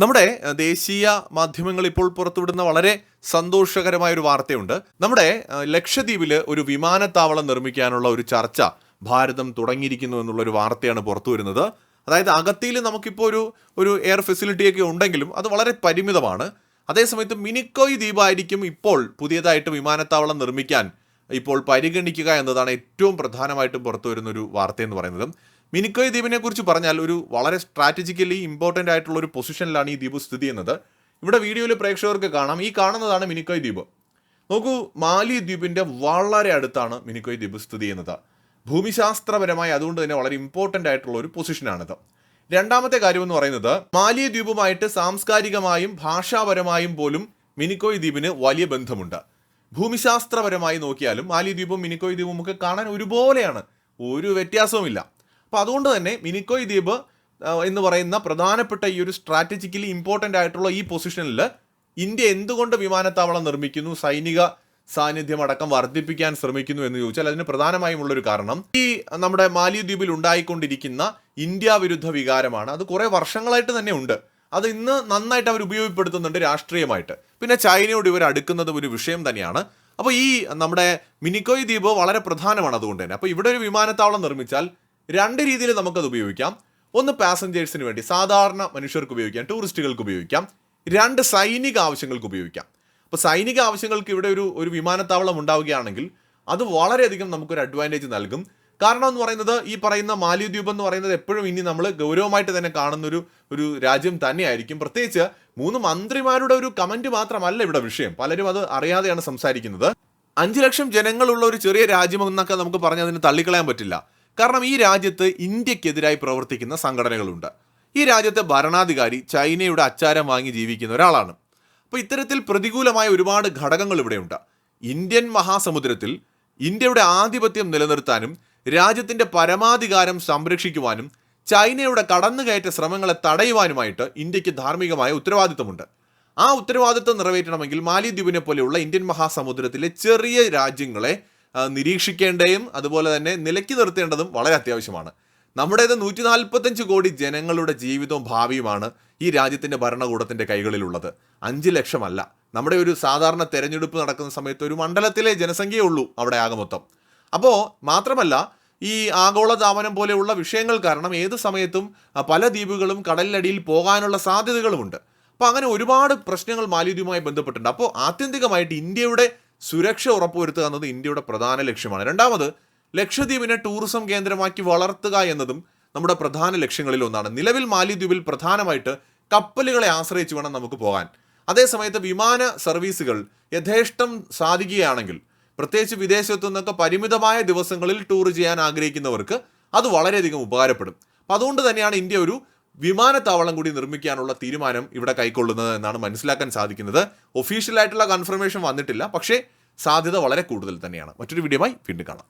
നമ്മുടെ ദേശീയ മാധ്യമങ്ങൾ ഇപ്പോൾ പുറത്തുവിടുന്ന വളരെ സന്തോഷകരമായ ഒരു വാർത്തയുണ്ട്. നമ്മുടെ ലക്ഷദ്വീപിൽ ഒരു വിമാനത്താവളം നിർമ്മിക്കാനുള്ള ഒരു ചർച്ച ഭാരതം തുടങ്ങിയിരിക്കുന്നു എന്നുള്ള ഒരു വാർത്തയാണ് പുറത്തു വരുന്നത് അതായത് അകത്തിയിൽ നമുക്കിപ്പോൾ ഒരു ഒരു എയർ ഫെസിലിറ്റിയൊക്കെ ഉണ്ടെങ്കിലും അത് വളരെ പരിമിതമാണ്. അതേസമയത്ത് മിനിക്കോയ് ദ്വീപായിരിക്കും ഇപ്പോൾ പുതിയതായിട്ട് വിമാനത്താവളം നിർമ്മിക്കാൻ ഇപ്പോൾ പരിഗണിക്കുക എന്നതാണ് ഏറ്റവും പ്രധാനമായിട്ടും പുറത്തു വരുന്ന ഒരു വാർത്ത എന്ന് പറയുന്നത്. മിനിക്കോയ് ദ്വീപിനെ കുറിച്ച് പറഞ്ഞാൽ ഒരു വളരെ സ്ട്രാറ്റജിക്കലി ഇമ്പോർട്ടന്റ് ആയിട്ടുള്ള ഒരു പൊസിഷനിലാണ് ഈ ദ്വീപ് സ്ഥിതി ചെയ്യുന്നത്. ഇവിടെ വീഡിയോയിൽ പ്രേക്ഷകർക്ക് കാണാം. ഈ കാണുന്നതാണ് മിനിക്കോയ് ദ്വീപ്. നോക്കൂ മാലി ദ്വീപിന്റെ വളരെ അടുത്താണ് മിനിക്കോയ് ദ്വീപ് സ്ഥിതി ചെയ്യുന്നത്. ഭൂമിശാസ്ത്രപരമായി അതുകൊണ്ട് തന്നെ വളരെ ഇമ്പോർട്ടന്റ് ആയിട്ടുള്ള ഒരു പൊസിഷനാണിത് രണ്ടാമത്തെ കാര്യം എന്ന് പറയുന്നത് മാലി ദ്വീപുമായിട്ട് സാംസ്കാരികമായും ഭാഷാപരമായും പോലും മിനിക്കോയ് ദ്വീപിന് വലിയ ബന്ധമുണ്ട്. ഭൂമിശാസ്ത്രപരമായി നോക്കിയാലും മാലി ദ്വീപും മിനിക്കോയ് ദ്വീപും ഒക്കെ കാണാൻ ഒരുപോലെയാണ്. ഒരു വ്യത്യാസവുമില്ല. അപ്പോൾ അതുകൊണ്ട് തന്നെ മിനിക്കോയ് ദ്വീപ് എന്ന് പറയുന്ന പ്രധാനപ്പെട്ട ഈ ഒരു സ്ട്രാറ്റജിക്കലി ഇമ്പോർട്ടന്റ് ആയിട്ടുള്ള ഈ പൊസിഷനിൽ ഇന്ത്യ എന്തുകൊണ്ട് വിമാനത്താവളം നിർമ്മിക്കുന്നു സൈനിക സാന്നിധ്യം അടക്കം വർദ്ധിപ്പിക്കാൻ ശ്രമിക്കുന്നു എന്ന് ചോദിച്ചാൽ അതിന് പ്രധാനമായും ഉള്ളൊരു കാരണം ഈ നമ്മുടെ മാലിദ്വീപിൽ ഉണ്ടായിക്കൊണ്ടിരിക്കുന്ന ഇന്ത്യ വിരുദ്ധ വികാരമാണ്. അത് കുറേ വർഷങ്ങളായിട്ട് തന്നെ ഉണ്ട്. അത് ഇന്ന് നന്നായിട്ട് അവർ ഉപയോഗപ്പെടുത്തുന്നുണ്ട് രാഷ്ട്രീയമായിട്ട്. പിന്നെ ചൈനയോട് ഇവർ അടുക്കുന്നതും ഒരു വിഷയം തന്നെയാണ്. അപ്പോൾ ഈ നമ്മുടെ മിനിക്കോയ് ദ്വീപ് വളരെ പ്രധാനമാണ് അതുകൊണ്ട് തന്നെ. അപ്പോൾ ഇവിടെ ഒരു വിമാനത്താവളം നിർമ്മിച്ചാൽ രണ്ട് രീതിയിൽ നമുക്കത് ഉപയോഗിക്കാം. ഒന്ന് പാസഞ്ചേഴ്സിന് വേണ്ടി സാധാരണ മനുഷ്യർക്ക് ഉപയോഗിക്കാം ടൂറിസ്റ്റുകൾക്ക് ഉപയോഗിക്കാം. രണ്ട് സൈനിക ആവശ്യങ്ങൾക്ക് ഉപയോഗിക്കാം. അപ്പോൾ സൈനിക ആവശ്യങ്ങൾക്ക് ഇവിടെ ഒരു ഒരു വിമാനത്താവളം ഉണ്ടാവുകയാണെങ്കിൽ അത് വളരെയധികം നമുക്കൊരു അഡ്വാന്റേജ് നൽകും. കാരണം എന്ന് പറയുന്നത് ഈ പറയുന്ന മാലിദ്വീപ് എന്ന് പറയുന്നത് എപ്പോഴും ഇനി നമ്മൾ ഗൗരവമായിട്ട് തന്നെ കാണുന്ന ഒരു രാജ്യം തന്നെയായിരിക്കും. പ്രത്യേകിച്ച് മൂന്ന് മന്ത്രിമാരുടെ ഒരു കമന്റ് മാത്രമല്ല ഇവിടെ വിഷയം. പലരും അത് അറിയാതെയാണ് സംസാരിക്കുന്നത്. അഞ്ച് ലക്ഷം ജനങ്ങളുള്ള ഒരു ചെറിയ രാജ്യമെന്നൊക്കെ നമുക്ക് പറഞ്ഞ് അതിന് തള്ളിക്കളയാൻ പറ്റില്ല. കാരണം ഈ രാജ്യത്ത് ഇന്ത്യക്കെതിരായി പ്രവർത്തിക്കുന്ന സംഘടനകളുണ്ട്. ഈ രാജ്യത്തെ ഭരണാധികാരി ചൈനയുടെ അച്ചാരം വാങ്ങി ജീവിക്കുന്ന ഒരാളാണ്. അപ്പോൾ ഇത്തരത്തിൽ പ്രതികൂലമായ ഒരുപാട് ഘടകങ്ങൾ ഇവിടെയുണ്ട്. ഇന്ത്യൻ മഹാസമുദ്രത്തിൽ ഇന്ത്യയുടെ ആധിപത്യം നിലനിർത്താനും രാജ്യത്തിന്റെ പരമാധികാരം സംരക്ഷിക്കുവാനും ചൈനയുടെ കടന്നുകയറ്റ ശ്രമങ്ങളെ തടയുവാനുമായിട്ട് ഇന്ത്യയ്ക്ക് ധാർമ്മികമായ ഉത്തരവാദിത്തമുണ്ട് ആ ഉത്തരവാദിത്തം നിറവേറ്റണമെങ്കിൽ മാലിദ്വീപിനെ പോലെയുള്ള ഇന്ത്യൻ മഹാസമുദ്രത്തിലെ ചെറിയ രാജ്യങ്ങളെ നിരീക്ഷിക്കേണ്ടതും അതുപോലെ തന്നെ നിലയ്ക്ക് നിർത്തേണ്ടതും വളരെ അത്യാവശ്യമാണ്. നമ്മുടേത് നൂറ്റി നാൽപ്പത്തഞ്ച് കോടി ജനങ്ങളുടെ ജീവിതവും ഭാവിയുമാണ് ഈ രാജ്യത്തിന്റെ ഭരണകൂടത്തിന്റെ കൈകളിലുള്ളത്. അഞ്ച് ലക്ഷമല്ല. നമ്മുടെ ഒരു സാധാരണ തെരഞ്ഞെടുപ്പ് നടക്കുന്ന സമയത്ത് ഒരു മണ്ഡലത്തിലെ ജനസംഖ്യയേ ഉള്ളൂ അവിടെ ആകെ മൊത്തം. അപ്പോൾ മാത്രമല്ല ഈ ആഗോളതാപനം പോലെയുള്ള വിഷയങ്ങൾ കാരണം ഏത് സമയത്തും പല ദ്വീപുകളും കടലിനടിയിൽ പോകാനുള്ള സാധ്യതകളുമുണ്ട്. അപ്പോൾ അങ്ങനെ ഒരുപാട് പ്രശ്നങ്ങൾ മാലിദ്വീപുമായി ബന്ധപ്പെട്ടിട്ടുണ്ട്. അപ്പോൾ ആത്യന്തികമായിട്ട് ഇന്ത്യയുടെ സുരക്ഷ ഉറപ്പുവരുത്തുക എന്നത് ഇന്ത്യയുടെ പ്രധാന ലക്ഷ്യമാണ്. രണ്ടാമത് ലക്ഷദ്വീപിനെ ടൂറിസം കേന്ദ്രമാക്കി വളർത്തുക എന്നതും നമ്മുടെ പ്രധാന ലക്ഷ്യങ്ങളിൽ ഒന്നാണ്. നിലവിൽ മാലിദ്വീപിൽ പ്രധാനമായിട്ട് കപ്പലുകളെ ആശ്രയിച്ച് വേണം നമുക്ക് പോകാൻ. അതേസമയത്ത് വിമാന സർവീസുകൾ യഥേഷ്ടം സാധിക്കുകയാണെങ്കിൽ പ്രത്യേകിച്ച് വിദേശത്തു നിന്നൊക്കെ പരിമിതമായ ദിവസങ്ങളിൽ ടൂർ ചെയ്യാൻ ആഗ്രഹിക്കുന്നവർക്ക് അത് വളരെയധികം ഉപകാരപ്പെടും. അപ്പം അതുകൊണ്ട് തന്നെയാണ് ഇന്ത്യ ഒരു വിമാനത്താവളം കൂടി നിർമ്മിക്കാനുള്ള തീരുമാനം ഇവിടെ കൈക്കൊള്ളുന്നത് എന്നാണ് മനസ്സിലാക്കാൻ സാധിക്കുന്നത്. ഒഫീഷ്യലായിട്ടുള്ള കൺഫർമേഷൻ വന്നിട്ടില്ല പക്ഷേ സാധ്യത വളരെ കൂടുതൽ തന്നെയാണ്. മറ്റൊരു വീഡിയോമായി വീണ്ടും കാണാം.